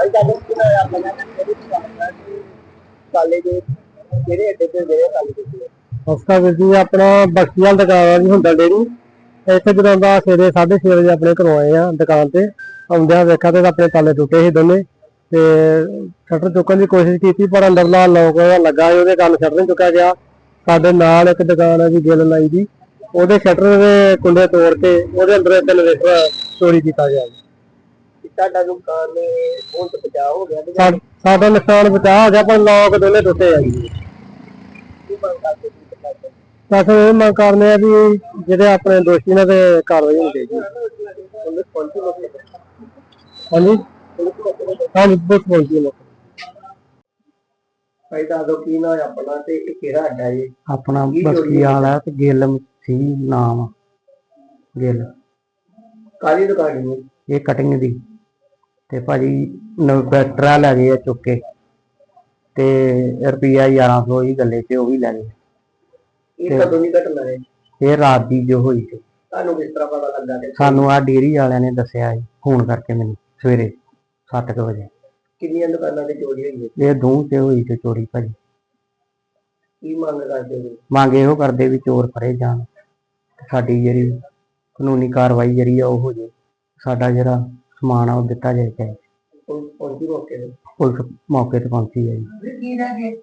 ਭਾਈ ਤੁਹਾਨੂੰ ਕਿਹਨਾਂ ਆਪਣਾ ਕਿਹੜੀ ਦੁਕਾਨ ਕਾਲੇ ਦੇ ਕਿਹੜੇ ਅੱਡੇ ਤੇ ਜਿਹੜੇ ਕਾਲੇ ਦੇ ਉਸਕਾ ਵੀਰ ਜੀ ਆਪਣਾ ਬਖਸ਼ੀਵਾਲ ਦੁਕਾਨ ਆ ਜੀ ਹੁੰਦਾ ਡੇਰੀ। ਇੱਥੇ ਜਦੋਂ ਦਾ ਸਵੇਰੇ 6:30 ਵਜੇ ਆਪਣੇ ਘਰੋਂ ਆਏ ਆ ਦੁਕਾਨ ਤੇ ਆਉਂਦਿਆਂ ਵੇਖਿਆ ਤੇ ਆਪਣੇ ਤਾਲੇ ਟੁੱਟੇ ਸੀ ਦੋਨੇ। ਤੇ ਸ਼ਟਰ ਚੁੱਕਣ ਦੀ ਕੋਸ਼ਿਸ਼ ਕੀਤੀ ਪਰ ਅੰਦਰਲਾ ਲੋਕ ਉਹਦਾ ਲੱਗਾ ਸੀ, ਉਹਦੇ ਕਾਰਨ ਸ਼ਟਰ ਨਹੀਂ ਚੁੱਕਿਆ ਗਿਆ। ਸਾਡੇ ਨਾਲ ਇੱਕ ਦੁਕਾਨ ਹੈ ਜੀ ਗਿੱਲ ਲਾਈ ਦੀ। ਉਹਦੇ ਸ਼ਟਰ ਦੇ ਕੁੰਡੇ ਤੋੜ ਕੇ ਉਹਦੇ ਅੰਦਰ ਤਿੰਨ ਵੇਖਾ ਚੋਰੀ ਕੀਤਾ ਗਿਆ ਜੀ। ਤੁਹਾਡਾ ਦੁਕਾਨ ਨੇ ਹੁਣ ਤੋਂ ਬਚਾਅ ਹੋ ਗਿਆ ਤੇ ਸਾ- ਸਾਡਾ ਨੁਕਸਾਨ ਬਚਾ ਹੋ ਗਿਆ ਪਰ ਲੋਕ ਦੋਨੇ ਟੁੱਟੇ ਆ ਜੀ। ਕੀ ਮੰਗ ਕਰਦੇ ਸੀ ਇਹ ਮੰਗ ਕਰਨੇ ਆ ਵੀ ਜਿਹੜੇ ਆਪਣੇ ਦੋਸ਼ੀ ਨੇ ਤੇ ਕਾਰਵਾਈ ਹੋਣੀ ਚਾਹੀਦੀ ਹੈ। ਪੁਲਿਸ ਪਹੁੰਚੀ ਤੇ? ਹਾਂਜੀ? ਹਾਂਜੀ ਬਹੁਤ ਹੈ ਭਾਈ ਦੱਸ ਦਿਓ ਕੀ ਨਾਂ ਆਪਣਾ ਤੇ ਇਹ ਕਿਹੜਾ ਅੱਡਾ ਹੈ ਆਪਣਾ ਕੀ ਚੋਰੀ ਬਸਤੀ ਵਾਲਾ ਤੇ ਗਿੱਲ ਸੀ ਨਾਮ। ਗਿੱਲ। ਕਾਲੀ ਦੁਕਾਨ ਹੈ ਇਹ ਕਟਿੰਗ ਦੀ। ਤੇ ਭਾਜੀ ਨਵੈਟਰਾ ਲੈ ਗਏ ਆ ਚੁੱਕ ਕੇ ਤੇ ਰੁਪਿਆ 1100 ਹੀ ਗੱਲੇ ਤੇ ਉਹ ਵੀ ਲੈ ਗਏ। ਇਹ ਕਦੋਂ ਦੀ ਘਟਨਾ ਹੈ? ਇਹ ਰਾਤ ਦੀ ਜੋ ਹੋਈ ਸੀ। ਤੁਹਾਨੂੰ ਕਿਸ ਤਰ੍ਹਾਂ ਪਤਾ ਲੱਗਾ ਕਿ ਸਾਨੂੰ ਆ ਡੇਰੀ ਵਾਲਿਆਂ ਨੇ ਦੱਸਿਆ ਜੀ ਫੋਨ ਕਰਕੇ ਮੈਨੂੰ ਸਵੇਰੇ 7:00 ਵਜੇ। ਕਿੰਨੀਆਂ ਦੁਕਾਨਾਂ ਤੇ ਚੋਰੀ ਹੋਈ ਹੈ? ਇਹ ਦੋ ਤੇ ਹੋਈ ਤੇ ਚੋਰੀ ਭਾਜੀ। ਕੀ ਮੰਗ ਕਰਦੇ ਹੋ? ਮੰਗ ਇਹੋ ਕਰਦੇ ਵੀ ਚੋਰ ਫੜੇ ਜਾਣ। ਸਾਡੀ ਜਿਹੜੀ ਕਾਨੂੰਨੀ ਕਾਰਵਾਈ ਜਿਹੜੀ ਆ ਉਹ ਹੋ ਜੇ। ਸਾਡਾ ਜਿਹੜਾ ਸਮਾਨ ਆ ਉਹ ਦਿੱਤਾ ਜਾਏ ਚਾਹੇ ਪੁਲਿਸ ਮੌਕੇ ਤੇ? ਪੁਲਿਸ ਮੌਕੇ ਤੇ ਪਹੁੰਚੀ ਹੈ ਜੀ। ਕੀ ਰਹਿ ਗਏ?